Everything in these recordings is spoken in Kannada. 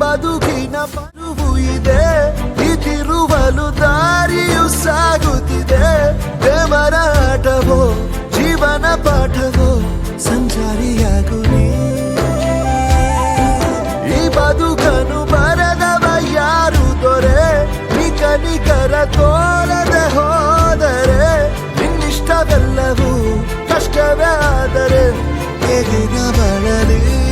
ಬದುಕಿನ ಬರುವು ಇದೆ. ಇದಿರುವಲು ದಾರಿಯು ಸಾಗುತ್ತಿದೆ. ದೇವರ ಆಟವೋ, ಜೀವನ ಪಾಠವೋ ಸಂಚಾರಿಯಾಗು ಈ ಬದುಕನು ಬರದವ ಯಾರು ದೊರೆ? ನಿಕ ನಿಕರ ತೋರದೆ ಹೋದರೆ ನಿನ್ನಿಷ್ಟವೆಲ್ಲವೂ ಕಷ್ಟವೇ ಆದರೆ ಹೇಗಿನ ಬಳಲಿ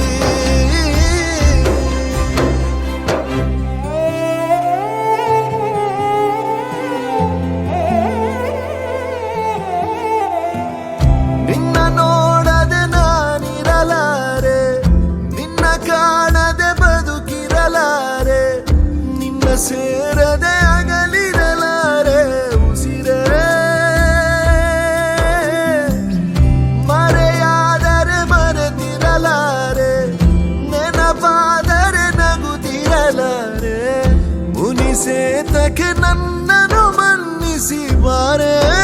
చేతకి నన్నను మన్నిసి వారే.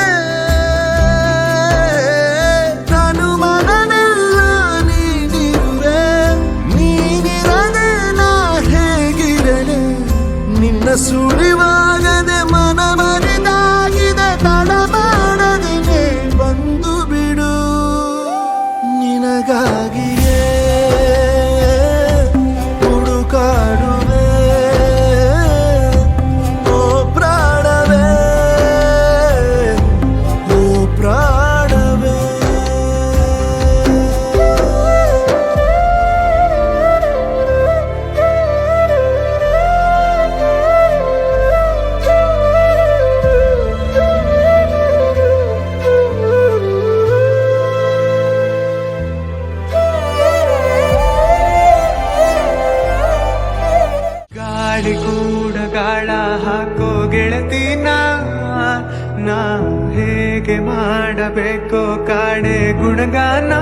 ಹೇಗೆ ಮಾಡಬೇಕು ಕಾಣೆ ಗುಣಗಾನ.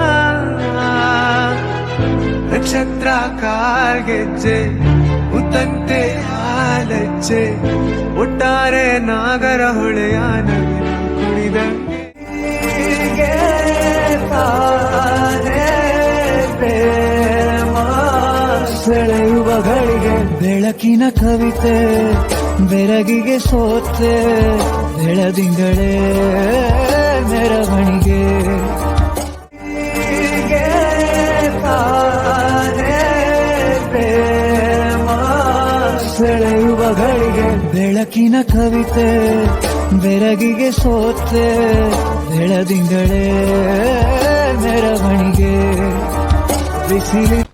ನಕ್ಷತ್ರ ಕಾಲ್ಗೆಜ್ಜೆ, ಉತ್ತಂತೆ ಆಲಜ್ಜೆ ಒಟ್ಟಾರೆ ನಾಗರ ಹೊಳೆಯ ಕುಣಿದಂಗೆ. ಸೆಳೆಯುವ ಗಳಿಗೆ ಬೆಳಕಿನ ಕವಿತೆ, ಬೆರಗಿಗೆ ಸೋತೆ ಬೆಳದಿಂಗಳೇ ಮೆರವಣಿಗೆ. ಸೆಳೆಯುವ ಗಳಿಗೆ ಬೆಳಕಿನ ಕವಿತೆ ಬೆರಗಿಗೆ ಸೋತೆ ಬೆಳದಿಂಗಳೇ ಮೆರವಣಿಗೆ. ಬಿಸಿಲಿ